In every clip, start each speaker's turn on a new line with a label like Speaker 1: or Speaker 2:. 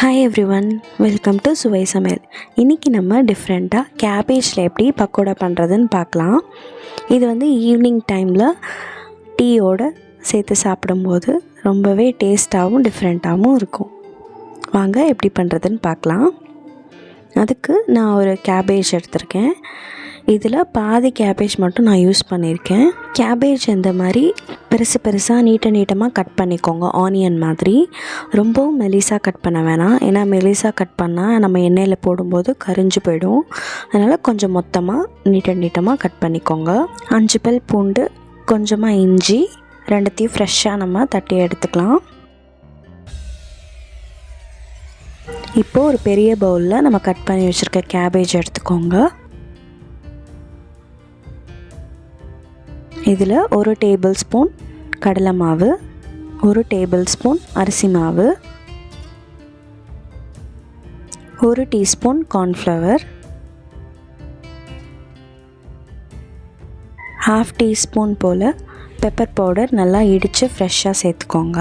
Speaker 1: Hi everyone welcome to சுவை சமையல் இன்றைக்கி நம்ம டிஃப்ரெண்ட்டாக கேபேஜில் எப்படி பக்கோடா பண்ணுறதுன்னு பார்க்கலாம். இது வந்து ஈவினிங் டைமில் டீயோடு சேர்த்து சாப்பிடும்போது ரொம்பவே டேஸ்ட்டாகவும் டிஃப்ரெண்ட்டாகவும் இருக்கும். வாங்க எப்படி பண்ணுறதுன்னு பார்க்கலாம். அதுக்கு நான் ஒரு கேபேஜ் எடுத்திருக்கேன். இதில் பாதி கேபேஜ் மட்டும் நான் யூஸ் பண்ணியிருக்கேன் கேபேஜ் இந்த மாதிரி பெருசு பெருசாக நீட்ட நீட்டமாக கட் பண்ணிக்கோங்க. ஆனியன் மாதிரி. ரொம்பவும் மெலிசாக கட் பண்ண வேணாம். ஏன்னா மெலிசாக கட் பண்ணால் நம்ம எண்ணெயில் போடும்போது கரிஞ்சு போயிடும். அதனால் கொஞ்சம் மொத்தமாக நீட்ட நீட்டமாக கட் பண்ணிக்கோங்க. அஞ்சு பல் பூண்டு கொஞ்சமாக இஞ்சி ரெண்டுத்தையும் ஃப்ரெஷ்ஷாக நம்ம தட்டி எடுத்துக்கலாம். இப்போது ஒரு பெரிய பவுலில் நம்ம கட் பண்ணி வச்சுருக்க கேபேஜ் எடுத்துக்கோங்க. இதில் ஒரு டேபிள் ஸ்பூன் கடலை மாவு ஒரு டேபிள் ஸ்பூன் அரிசி மாவு ஒரு டீஸ்பூன் கார்ன்ஃப்ளவர் ஹாஃப் டீஸ்பூன் போல் பெப்பர் பவுடர் நல்லா இடித்து ஃப்ரெஷ்ஷாக சேர்த்துக்கோங்க.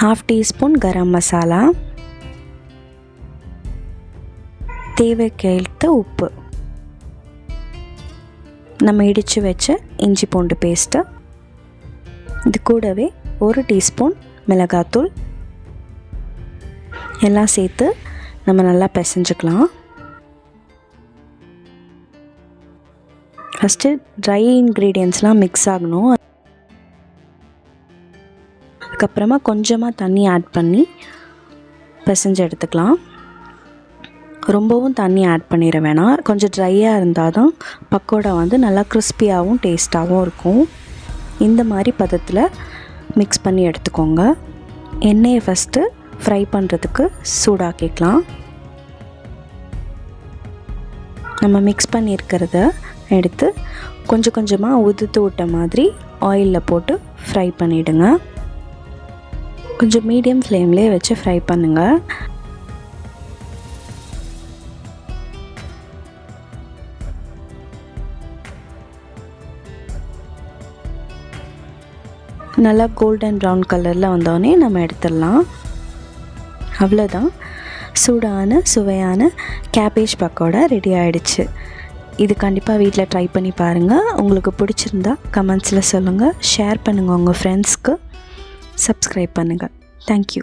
Speaker 1: ஹாஃப் டீஸ்பூன் கரம் மசாலா தேவைக்கேற்ற உப்பு. நம்ம இடித்து வச்ச இஞ்சி பூண்டு பேஸ்ட்டு இது கூடவே ஒரு டீஸ்பூன் மிளகாத்தூள். எல்லாம் சேர்த்து நம்ம நல்லா பிசைஞ்சுக்கலாம். ஃபஸ்ட்டு ட்ரை இன்க்ரீடியன்ஸ்லாம் மிக்ஸ் ஆகணும். அதுக்கப்புறமா கொஞ்சமாக தண்ணி ஆட் பண்ணி பிசைஞ்சு எடுத்துக்கலாம். ரொம்பவும் தண்ணி ஆட் பண்ணிட வேணாம். கொஞ்சம் ட்ரையாக இருந்தால் தான் பக்கோடா வந்து நல்லா கிறிஸ்பியாகவும் டேஸ்ட்டாகவும் இருக்கும். இந்த மாதிரி பதத்தில் மிக்ஸ் பண்ணி எடுத்துக்கோங்க. எண்ணெயை ஃபஸ்ட்டு ஃப்ரை பண்ணுறதுக்கு சூடாக்கிக்கலாம் நம்ம மிக்ஸ் பண்ணியிருக்கிறத எடுத்து கொஞ்சம் கொஞ்சமாக உதுத்து விட்ட மாதிரி ஆயிலில் போட்டு ஃப்ரை பண்ணிவிடுங்க கொஞ்சம் மீடியம் ஃப்ளேம்லேயே வச்சு ஃப்ரை பண்ணுங்கள் நல்லா கோல்டன் ப்ரௌன் கலரில் வந்தோடனே நம்ம எடுத்துடலாம். அவ்வளோதான் சூடான சுவையான கேபேஜ் பக்கோடா ரெடி ஆகிடுச்சு இது கண்டிப்பாக வீட்டில் ட்ரை பண்ணி பாருங்கள் உங்களுக்கு பிடிச்சிருந்தா கமெண்ட்ஸில் சொல்லுங்கள் ஷேர் பண்ணுங்கள் உங்கள் ஃப்ரெண்ட்ஸ்க்கு சப்ஸ்கிரைப் பண்ணுங்கள் தேங்க்யூ